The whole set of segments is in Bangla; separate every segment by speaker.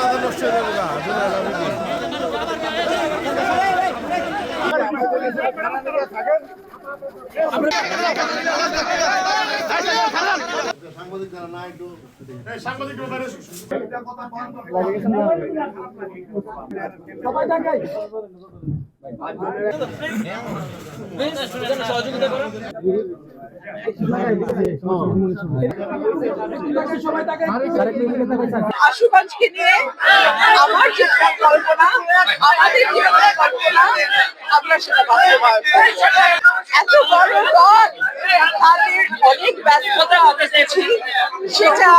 Speaker 1: মাথা নষ্ট হয়ে যাবে গা, আসলে আমি কি?
Speaker 2: আশুগঞ্জকে নিয়ে আমার কল্পনা, আমাদের এত বড় দল তাদের অনেক ব্যস্ততা আমি সেটা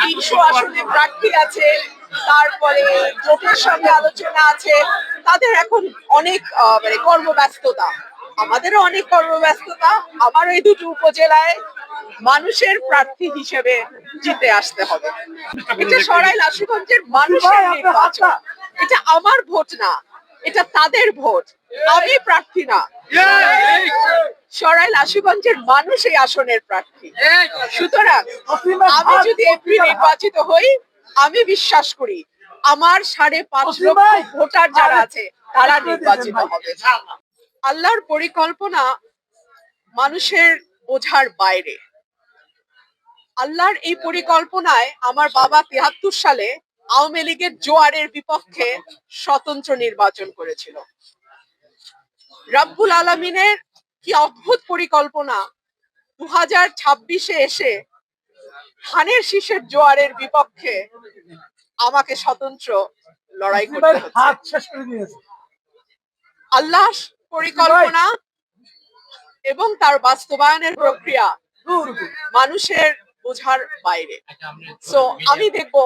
Speaker 2: তিনশো আসনে প্রার্থী আছে, তারপরে জোটের সঙ্গে আলোচনা আছে। তাদের এখন অনেক মানে কর্মব্যস্ততা। আমাদেরও অনেক কর্মব্যস্ততা আমার এই দুটো উপজেলায় মানুষের প্রার্থী হিসেবে জিতে আসতে হবে। এটা সরাইল আশুগঞ্জের মানুষের নির্বাচন। এটা আমার ভোট না এটা তাদের ভোট। আমি প্রার্থী না। সরাইল আশুগঞ্জের মানুষ এই আসনের প্রার্থী। সুতরাং আমি যদি এমপি নির্বাচিত হই আমি বিশ্বাস করি আমার সাড়ে পাঁচ লক্ষ ভোটার যারা আছে তারা নির্বাচিত হবে। আল্লাহর পরিকল্পনা মানুষের বোঝার বাইরে। আল্লাহর এই পরিকল্পনায় আমার বাবা তিয়াত্তর সালে আওয়ামী লীগের জোয়ারের বিপক্ষে স্বতন্ত্র নির্বাচন করেছিল। রাব্বুল আলমিনের কি অদ্ভুত পরিকল্পনা! দু হাজার ছাব্বিশে এসে ধানের শীষের জোয়ারের বিপক্ষে আমাকে স্বতন্ত্র লড়াই করতে আল্লাহ পরিকল্পনা এবং তার বাস্তবায়নের প্রক্রিয়া মানুষের বোঝার বাইরে। সো আমি দেখব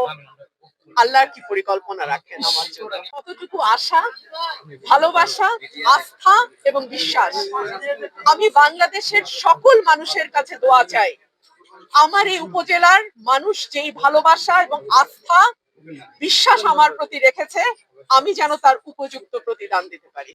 Speaker 2: আল্লাহর কি পরিকল্পনা রাখেন আমার জন্য। কতটুকু আশা ভালোবাসা আস্থা এবং বিশ্বাস? আমি বাংলাদেশের সকল মানুষের কাছে দোয়া চাই। আমার এই উপজেলার মানুষ যেই ভালোবাসা এবং আস্থা বিশ্বাস আমার প্রতি রেখেছে আমি যেন তার উপযুক্ত প্রতিদান দিতে পারি।